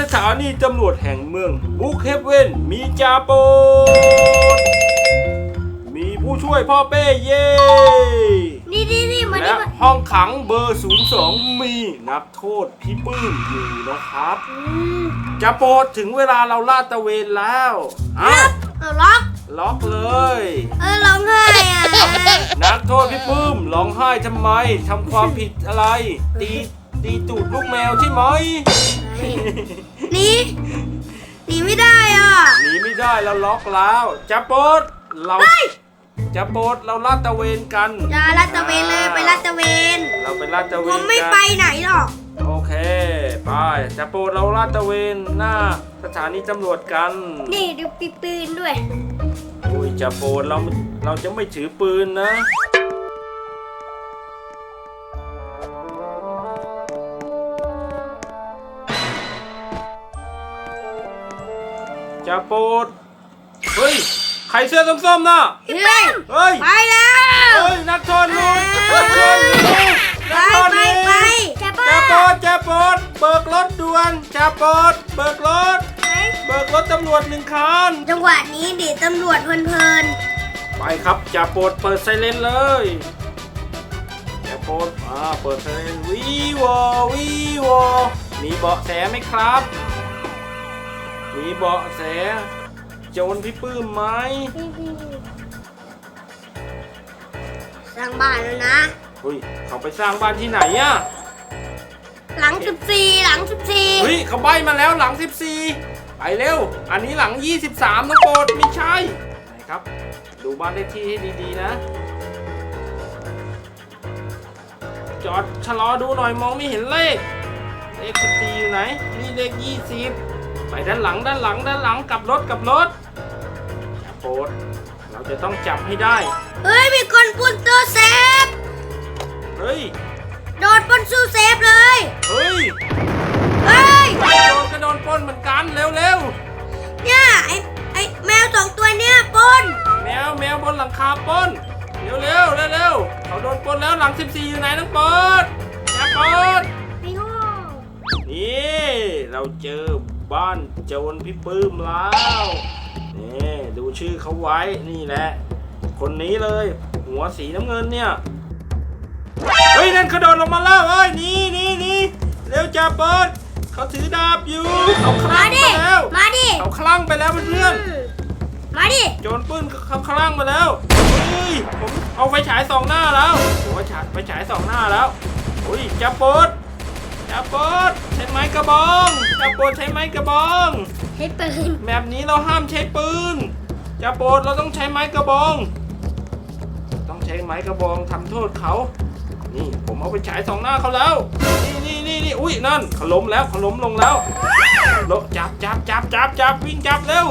สถานีตำรวจแห่งเมืองบุกเฮเว่นมีจาโปดมีผู้ช่วยพ่อเป้เย่นี่นี่นี่มาและนี่มาห้องขังเบอร์ 02 มีนักโทษพี่ปื้มอยู่นะครับ อืมจาโปดถึงเวลาเราลาดตระเวนแล้วอ้าวเอาล็อกล็อกเลย เออร้องไห้อะนักโทษพี่ปื้มร้องไห้ทำไมทำความผิดอะไร ตีตีตูดลูกแมวใช่ไหม หนีหนีไม่ได้อะ หนีไม่ได้เราล็อกแล้วจะโปดเราจะโปดเราลาดตระเวนกันอย่าลาดตระเวนเลยไปลาดตระเวนเราไปลาดตระเวผนมไม่กันไปไหนหรอก โอเคไปจะโปดเราลาดตระเวนหน้าสถานีตำรวจกันนี่ดูปีปืนด้วย อุ้ยจะโปดเราเราจะไม่ถือปืนนะ จะโปดเฮ้ยใครเสื้อส้มๆน่ะพี่ปืนเฮ้ยไปแล้วเฮ้ยนักโทษลุยนักโทษลุยไปนักโทษไปลุยไปจะจะโปดจะโปดเบิกรถด่วนจะโปดเบิกรถ เบิกรถตำรวจหนึ่งคันจังหวะนี้ดิตำรวจเพลินไปครับจะโปดเปิดไซเรนเลยจะโปดอ่าเปิดไซเรนวีวอวีวอมีเบาะแสไหมครับ มีเบาะแสโจรพี่ปื้มไหมๆสร้างบ้านแล้วนะ เฮ้ย เขาไปสร้างบ้านที่ไหนอะหลัง 14 หลัง 14 เฮ้ยเขาใบมาแล้วหลัง 14 ไปเร็ว อันนี้หลัง 23นะโปรดไม่ใช่ไหนครับ ดูบ้านเลขที่ให้ดีๆนะ จอดชะลอดูหน่อยมองไม่เห็นเลข เลข14อยู่ไหน นี่เลข 20 ไปด้านหลังด้านหลังด้านหลังกลับรถกลับรถอย่าโปรดเราจะต้องจับให้ได้ เฮ้ย มีคนปุ้นตัวเซฟ เฮ้ย โดดปล้นสู้เซฟเลย เฮ้ยเฮ้ย โดนก็โดนปล้นเหมือนกันเร็วเร็วเนี่ยไอ้ไอ้แมวสองตัวเนี่ยปล้นๆแมวแมวบนหลังคาปล้นเร็วเร็วเร็วเร็วๆเขาโดนปล้นแล้วหลัง 14 อยู่ไหนน้องปดอย่าปดไม่รู้นี่เราเจอ บ้านโจรพี่ปื้มแล้วนี่ดูชื่อเขาไว้นี่แหละ คนนี้เลย หัวสีน้ำเงินเนี่ย เฮ้ย นั่นเขาโดนลงมาแล้วเฮ้ยหนี่นี่นี่เร็วจ้าเปิดเขาถือดาบอยู่เขาคมาลั่งดิไปแล้ว มาดิ เขาคลั่งไปแล้วเพื่อนอืมมาดิๆโจรปื้นเขาคลั่งมาแล้วเฮ้ยผมเอาไฟฉายสองหน้าแล้วโอ้ยฉายไฟฉายสองหน้าแล้วอุ้ยจ้าเปิด จ้าเปิดใช้ไม้กระบองจ้าเปิดใช้ไม้กระบองให้ปืนแบบนี้เราห้ามใช้ปืนจ้าโปรดเราต้องใช้ไม้กระบอง ต้องใช้ไม้กระบองทำโทษเขานี่ผมเอาไปฉายสองหน้าเขาแล้ว นี่นี่นี่นี่อุ้ยนั่นเขาล้มแล้วเขาล้มลงแล้วโลจับจับจับจับจับวิ่งจับเร็ว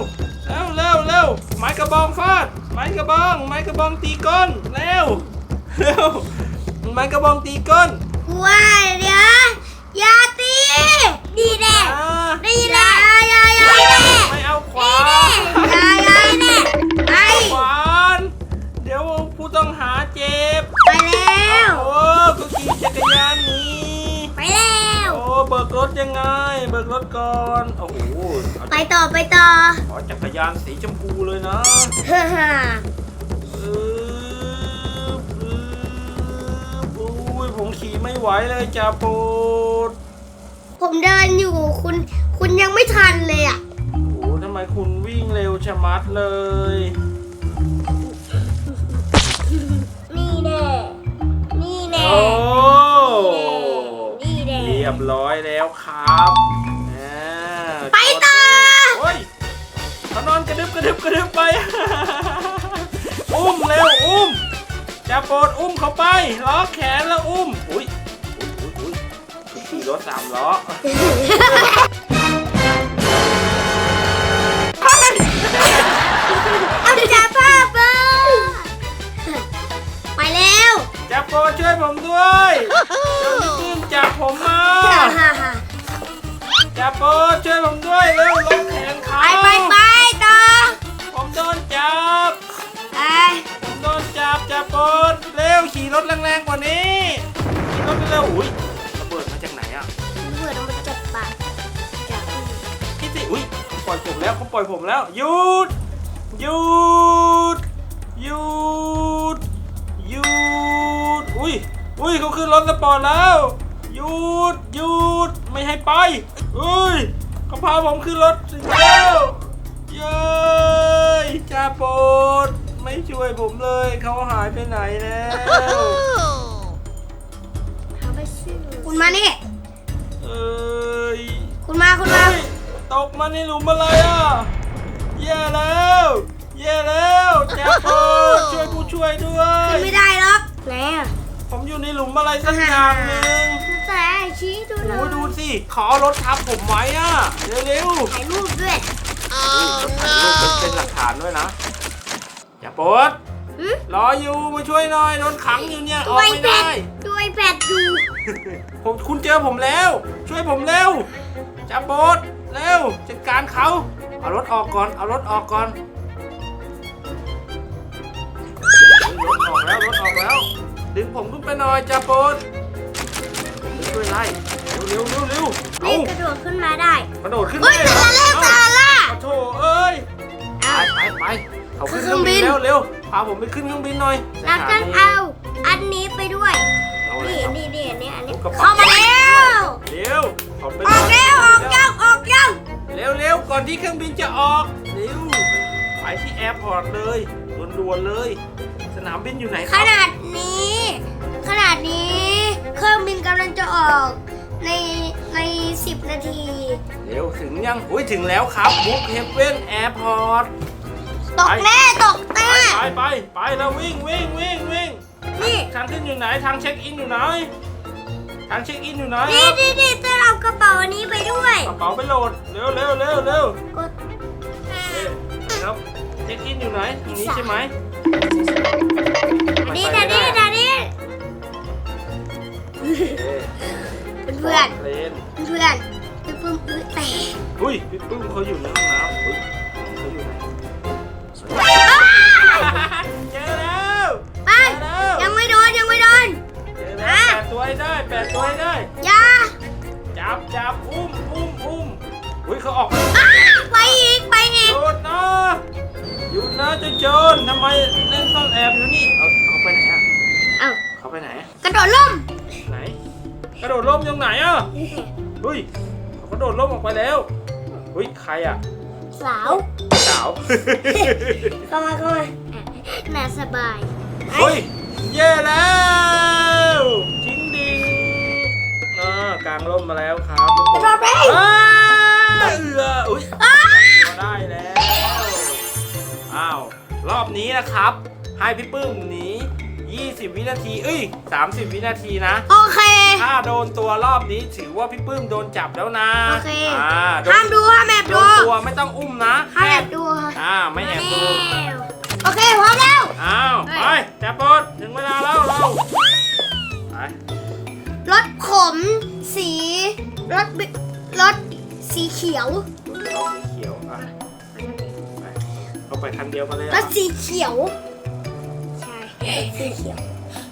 เร็วเร็วเร็วไม้กระบองฟาดไม้กระบอง ไม้กระบองตีก้นเร็วเร็วไม้กระบองตีก้นว้ายเดี๋ยว อย่าตีดีแน่อ่าดีแน่อย่าอย่าอย่าแน่ไม่เอาขวาอย่าอย่าแน่ไปขวานเดี๋ยวผู้ต้องหาเจ็บ ไปแล้ว โอ้ก็ขี่จักรยานหนีไปแล้ว โอ้เบิกรถยังไง เบิกรถก่อน โอ้โหเอาไปต่อไปต่อขอจักรยานสีชมพูเลยนะ ฮ่าฮ่าอือ ผมขี่ไม่ไหวเลยจ่าโปรดผมเดินอยู่คุณคุณยังไม่ทันเลยอะโอ้โหทำไมคุณวิ่งเร็วชะมัดเลย นี่แน่นี่แน่โอ้นี่แน่เรียบร้อยแล้วครับอ่าไปต่อโอ้ยเขานอนกระดึบกระดึบกระดึบไป อุ้มเร็วอุ้ม จะโปรดอุ้มเขาไปล้อแขนแล้วอุ้ม อุ้ยอุ้ยอุ้ยอุ้ยขี่รถสามล้อเอาจับภาพเบอร์ไปแล้วจะโปรดช่วยผมด้วยเจ้าพี่จิ้มจับผมมาฮ่าฮ่าฮ่าจะโปรดช่วยผมด้วยเร็วล้มแขนเขาไปไปไปต่อผมโดนจับ ขี่รถแรงๆกว่านี้ ขี่รถเร็วๆอุ้ยระเบิดมาจากไหนอะเพื่อนเอามาจับปากจับล่อยผมแล้วเขาปล่อยผมแล้วหยุดหยุดหยุดหยุดอุ้ยอุ้ยเขาขึ้นรถสปอร์ตแล้วหยุดหยุดไม่ให้ไปอุ้ยเขาพาผมขึ้นรถถึงแล้วเย้ยจ่าโปด ไม่ช่วยผมเลย เขาหายไปไหนแล้วคุณมานี่ เอ้ยคุณมาคุณมาเฮ้ยตกมาในหลุมอะไรอะแย่แล้วแย่แล้วแจ็คโปดช่วยผู้ช่วยด้วย ขึ้นไม่ได้หรอกไหนอะผมอยู่ในหลุมอะไรสักอย่างหนึ่งแต่ชี้ดูหน่โอ้อยยดูสิเขาเอารถทับผมไว้อะ เร็วๆถ่ายรูปด้วยถ่ายรูปเป็นเป็นหลักฐานด้วยนะ อย่าปลดหึ รออยู่มาช่วยหน่อยโดนขังอยู่เนี่ยอด้อกวยไม่แพได้ดด้วยแพดดูผมคุณเจอผมแล้ว ช่วยผมเร็วจะปลดเร็วจัดการเขาเอารถออกก่อนเอารถออกก่อนเฮ้ยรถออกแล้วรถออกแล้วดึงผมขึ้นไปหน่อยจะปลดผมไปช่วยไล่เร็วเร็วเร็วเร็วเอานี่กระโดดขึ้นมาได้กระโดดขึ้นเฮ้ยได้ตาเหรอล่าเอ้าตาล่าขอโทษเอ้ยไปเอาไปไป เขาขึ้นเคเครื่รื่อองงบิบินนแล้วเร็วพาผมไปขึ้นเครื่องบินหน่อยแล้วก็สถนีเอา อันนี้ไปด้วย เอาเลยนี่ครับนี่นี่อันนี้อันนี้กระเป๋าเข้ามาแล้วเร็วขอไปออกแล้วออกยังออกยังเร็วเร็วก่อนที่เครื่องบินจะออกเร็วไปที่แอร์พอร์ตเลยด่วนๆเลย สนามบินอยู่ไหนคขรับนาดนี้ ขนาดนี้ เครื่องบินกำลังจะออกในใน 10 นาที เร็วถึงยังอุ้ยถึงแล้วครับบุ๊กเฮเว่นแอร์พอร์ต ตกแน่ตกไปแน่ไปไปไปแล้ววิ่งวิ่งวิ่งวิ่งนี่ทางขึ้นอยู่ไหนทางเช็คอินอยู่ไหนทางเช็คอินอยู่ไหนคนี่รับนี่นี่จะเอากระเป๋าอันนี้ไปด้วยกระเป๋าไปโหลดเร็วเร็วเร็วเร็วกดเอ๊ะครับเช็คอินอยู่ไหนตรงนี้ใช่ไหมอันนี้อั ไปไหนอะกระโดดล่มไหน กระโดดร่มยังไหนอะเฮ้ยเขากระโดดร่มออกไปแล้วเฮ้ยใครอะสาวสาว เข้ามาเข้ามาน่าสบายเฮ้ยเย่แล้วทิ้งดิงอ่ากลางร่มมาแล้วครับทุกคกระนโดดไปอ้าเอืออุ้ยอ้าตัวได้แล้ว อ้าว รอบนี้นะครับ ให้พี่ปื้มหนี 20 วินาที เอ้ย 30 วินาทีนะ โอเค ถ้าโดนตัวรอบนี้ถือว่าพี่ปื้มโดนจับแล้วนะโอเค อ่าโดห้านมดูห้ามแอบโดดูนตัวไม่ต้องอุ้มนะห้ามแค่แอบดูค่ะอ่าไม่แอบดู โอเคพร้อมแล้ว อ้าวเฮ้ไปยจับปดถึงเวลาแล้วเราไปรถขม สี รถบิรถสีเขียวเอาสีเขียวอะไปเอาไปคันเดียวกันเลยรอะถสีเขียวใช่รถ สีเขียว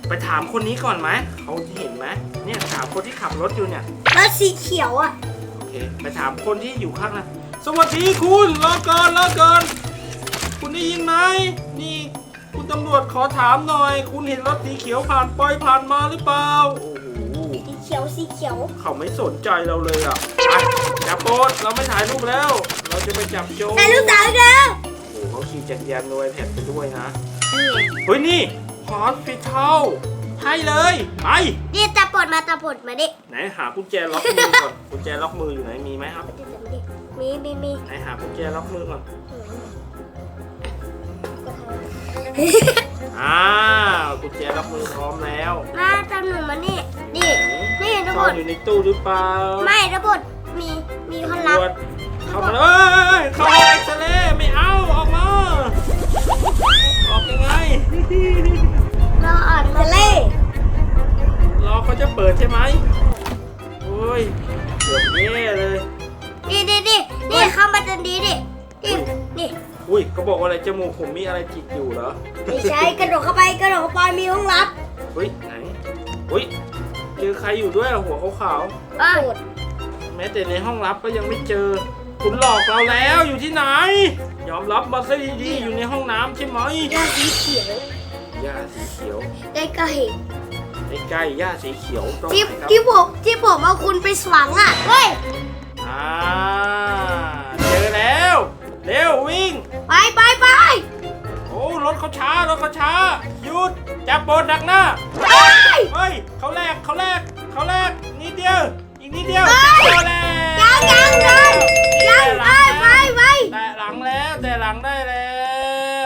ไปถามคนนี้ก่อนไหมเขาเห็นไหมเนี่ยถามคนที่ขับรถอยู่เนี่ยรถสีเขียวอะโอเคไปถามคนที่อยู่ข้างหน้าสวัสดีคุณรอก่อนรอก่อนคุณได้ยินไหมนี่ คุณตำรวจขอถามหน่อย คุณเห็นรถสีเขียวผ่านไปผ่านมาหรือเปล่าโอ้โหสีเขียวสีเขียวเขาไม่สนใจเราเลยอะไปจับโปดเราไม่ถ่ายรูปแล้ว เราจะไปจับโจรแต่ลูกสาวเด้อโอ้โหเขาขี่จักรยานโดยแผ่นไปด้วยนะนี่ไง เฮ้ยนี่ฮอสพิทอลให้เลยไปนี่ตาปลดมาตาปลดมาดิไหนหากุญแจล็อกมือก่อนกุญแจล็อกมืออยู่ไหนมีไหมครับมีมีมีไหนหากุญแจล็อกมือก่อนอ้าวกุญแจล็อกมือพร้อมแล้วมาตามหนูมานี่นี่นี่ตาซ่ปอลนดอยู่ในตู้หรือเปล่าไม่ตาปลดมีมีคนรับตำรวจเข้ามาเลยเข้ามาเอ็กซเรย์ไม่เอาออกมา ออกยังไง รออ่อนมาเล่รอเขาจะเปิดใช่ไหมโอ้ยเกือบแย่เลย นี่นี่นี่นี่เข้ามาตันดีดินี่นี่อุ้ยเขาบอกว่าอะไรจมูกผมมีอะไรจิกอยู่เหรอไม่ใช่กระโดดเข้าไปกระโดดเข้าไปมีห้องรับเฮ้ยไหนเฮ้ยเจอใครอยู่ด้วยอะหัวขาวอะๆแม้แต่ในห้องลับก็ยังไม่เจอ คุณหลอกเราแล้วอยู่ที่ไหน ยอมรับมาซะดีๆอยู่ในห้องน้ำใช่ไหมหญ้าสีเขียวหญ้าสีเขียวใกล้ใกล้ๆหญ้าสีเขียวตรงๆที่ไหนครับที่ผมที่ผมเอาคุณไปฝังอะเฮ้ยอ่าเจอแล้วเร็ววิ่ง ไปไปไปโอ้รถเขาช้ารถเขาช้าหยุดจับโบนดักหน้าเฮ้ยเฮ้ยเขาแลกเขาแลกเขาแลกนิดเดียว อีกนิดเดียวเฮ้ย เจอแล้ ลังแล้วแตะหลังได้แล้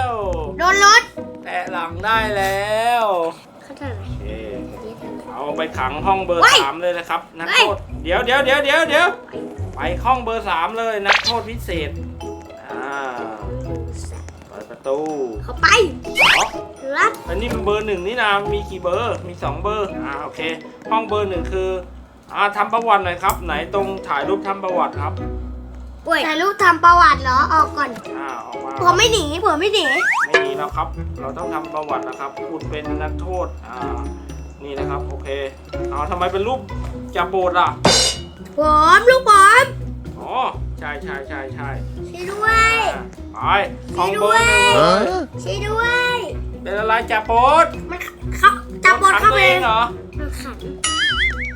วโดนรถแตะหลังได้แล้วเขาทำอะไรโอเคเอาไปขังห้องเบอร์เฮ้ยสามเลยนะครับนักเฮ้ยโทษเดี๋ยวเดี๋ยวเดี๋ยวเดี๋ยวเดี๋ยวไปห้องเบอร์สามเลยนักโทษพิเศษอ่าเปิดประตูเขาไปอ๋อรับอันนี้มันเบอร์หนึ่งนี่นะมีกี่เบอร์มีสองเบอร์อ่าโอเค ห้องเบอร์หนึ่งคืออ่าทำประวัติหน่อยครับ ไหนตรงถ่ายรูปทำประวัติครับ ถ่ายรูปทำประวัติเหรอออกก่อน อ่าออกมา ผมไม่หนีผมไม่หนี ไม่มีแล้วครับ เราต้องทำประวัตินะครับ คุณเป็นนักโทษ อ่า นี่นะครับ โอเค เอาทำไมเป็นรูปจับโบดล่ะ ผมลูกผมอ๋อ ใช่ใช่ใช่ใช่ช่วยด้วย อ่าไปห้องเบอร์หนึ่งช่วยด้วยเลยช่วยด้วย เป็นอะไรจับโบดมันเขาจับบทเข้าไปโดนขังตัวเองเหรอ มันขัน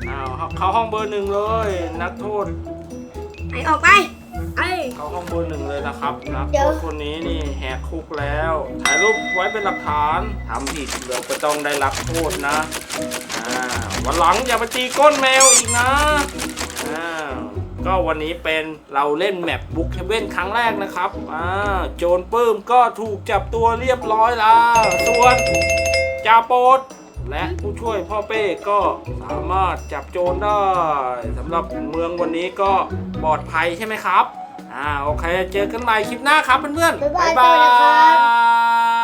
อ้าว เข้าห้องเบอร์หนึ่งเลย นักโทษ ไอออกไป ไอเข้าห้องเบอร์หนึ่งเลยนะครับนักเดี๋โทยวษคนนี้นี่แหกคุกแล้ว ถ่ายรูปไว้เป็นหลักฐานทำผิดเดี๋ยวก็ต้องได้รับโทษนะอ่าวันหลังอย่าไปตีก้นแมวอีกนะอ่าก็วันนี้เป็นเราเล่นแมปบุ๊กเฮเว่นครั้งแรกนะครับอ่าโจรปื้มก็ถูกจับตัวเรียบร้อยแล้วส่วนจาโปดและผู้ช่วยพ่อเป้ก็สามารถจับโจรได้สำหรับเมืองวันนี้ก็ปลอดภัยใช่ไหมครับ อ่าโอเค เจอกันใหม่คลิปหน้าครับเพื่อนๆบ๊ายบายสวัสดีครับย